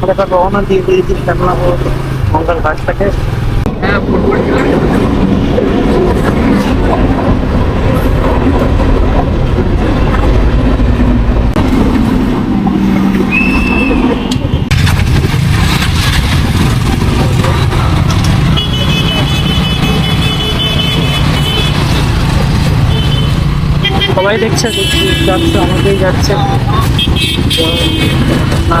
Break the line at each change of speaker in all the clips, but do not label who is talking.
আমরা তো রওনা দিয়ে দিয়েছি কেননা মঙ্গল ঘাট থেকে সবাই দেখছে যাচ্ছে যাচ্ছে। না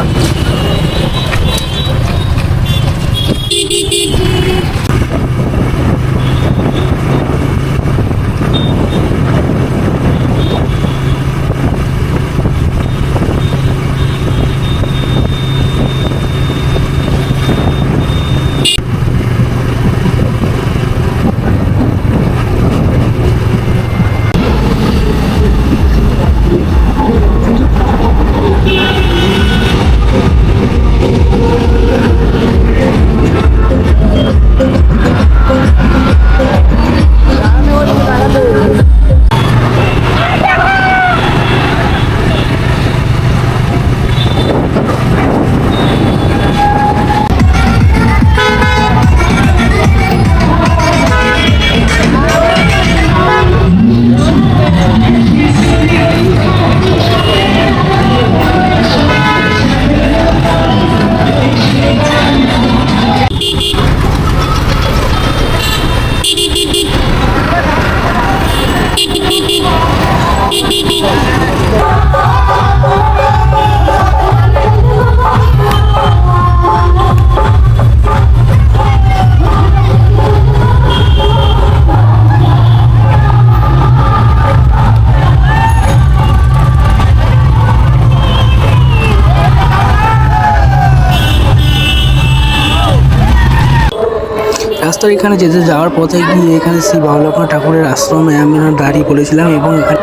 রাস্তার এখানে যেতে যাওয়ার পথে গিয়ে এখানে শ্রী বাবলক্ষ্মণ ঠাকুরের আশ্রমে আমি দাঁড়িয়ে পড়েছিলাম এবং এখানে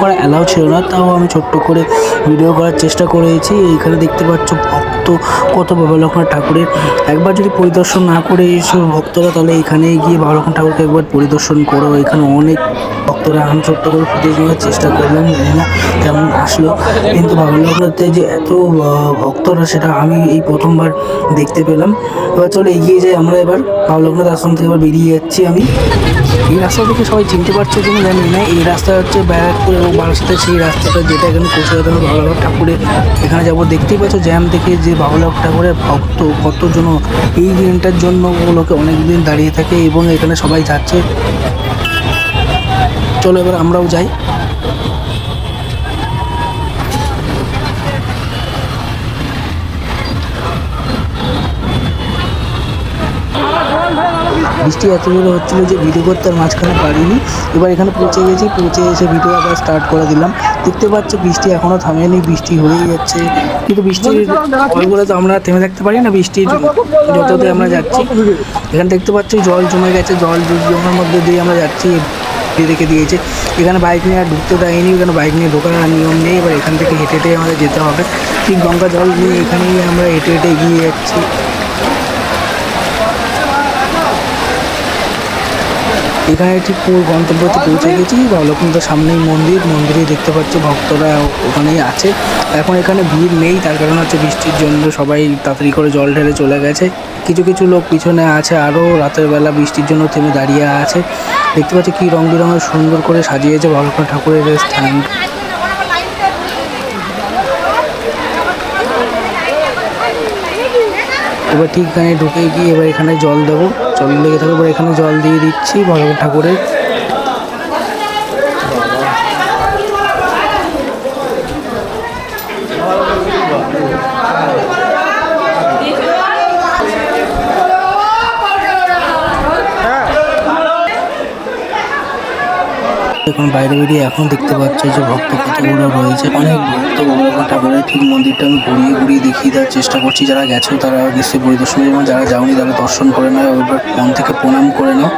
করা অ্যালাউ ছিল না, তাও আমি ছোট্ট করে ভিডিও করার চেষ্টা করেছি। এইখানে দেখতে পাচ্ছ ভক্ত, কত বাবালক্ষ্মণ ঠাকুরের। একবার যদি পরিদর্শন না করে এইসব ভক্তরা, তাহলে এখানে গিয়ে বাবালক্ষ্মণ ঠাকুরকে একবার পরিদর্শন করো। এখানে অনেক ভক্তরা আমি ছোট্ট করে ফুটেজ চেষ্টা করলাম না আসলো। কিন্তু বাবালক্ষ্মণতে যে এত ভক্তরা, সেটা আমি এই প্রথমবার দেখতে পেলাম। এবার চলো এগিয়ে যাই আমরা এবার। বাবালক্ষ্মণ আশ্রম থেকে এবার বেরিয়ে যাচ্ছি আমি। এই রাস্তা থেকে সবাই চিনতে পারছে কিনা জানি না। এই রাস্তা হচ্ছে ব্যারাকপুর এবং বারাসাতের সেই রাস্তাটা যেটা এখানে কুশিয়াতন বাবুলাভ ঠাকুরের এখানে যাব। দেখতেই পাচ্ছ জ্যাম দেখে যে বাবুলাভ ঠাকুরের ভক্ত কতজন এই দিনটার জন্য ওগুলোকে অনেক দিন দাঁড়িয়ে থাকে এবং এখানে সবাই যাচ্ছে। চলো এবার আমরাও যাই। বৃষ্টি এত জোরে হচ্ছিল যে ভিডিও করতে আর মাঝখানে পারিনি। এবার এখানে পৌঁছে গেছি পৌঁছে এসে ভিডিও আবার স্টার্ট করে দিলাম। দেখতে পাচ্ছ বৃষ্টি এখনও থামেনি বৃষ্টি হয়েই যাচ্ছে। কিন্তু বৃষ্টির ফলগুলো তো আমরা থেমে থাকতে পারি না বৃষ্টির যততে আমরা যাচ্ছি। এখানে দেখতে পাচ্ছ জল জমে গেছে জল জমার মধ্যে দিয়ে আমরা যাচ্ছি রেখে দিয়েছে। এখানে বাইক নিয়ে আর ঢুকতে দেয়নি এখানে বাইক নিয়ে ঢোকার নিয়ম নেই। এবার এখান থেকে হেঁটে হেঁটে আমাদের যেতে হবে। ঠিক গঙ্গা জল নিয়ে এখানেই আমরা হেঁটে হেঁটে এগিয়ে যাচ্ছি। এখানে ঠিক পুরো গন্তব্যতে পৌঁছে গেছি। বা সামনেই মন্দির। মন্দিরে দেখতে পাচ্ছি ভক্তরা ওখানেই আছে। এখন এখানে ভিড় নেই, তার কারণ হচ্ছে বৃষ্টির জন্য সবাই তাড়াতাড়ি করে জল ঢেলে চলে গেছে। কিছু কিছু লোক পিছনে আছে, আরও রাতের বেলা বৃষ্টির জন্য থেমে দাঁড়িয়ে আছে। দেখতে পাচ্ছি কী রং বেরঙের সুন্দর করে সাজিয়েছে বালকনাথ ঠাকুরের স্থান। এবার ঠিক এখানে ঢুকে গিয়ে এবার এখানে জল দেবো। জল লেগে থাকবে এবার এখানে জল দিয়ে দিচ্ছি ভগবান ঠাকুরের। এখন বাইরে বেরিয়ে এখন দেখতে পাচ্ছি যে ভক্ত কতগুলো রয়েছে। অনেক ভক্ত ভগবান ঠিক মন্দিরটা আমি ঘুরিয়ে ঘুরিয়ে দেখিয়ে দেওয়ার চেষ্টা করছি। যারা গেছো তারা নিশ্চয়ই পরিদর্শন এবং যারা যাওনি তারা দর্শন করে নাও, এবার মন থেকে প্রণাম করে নাও।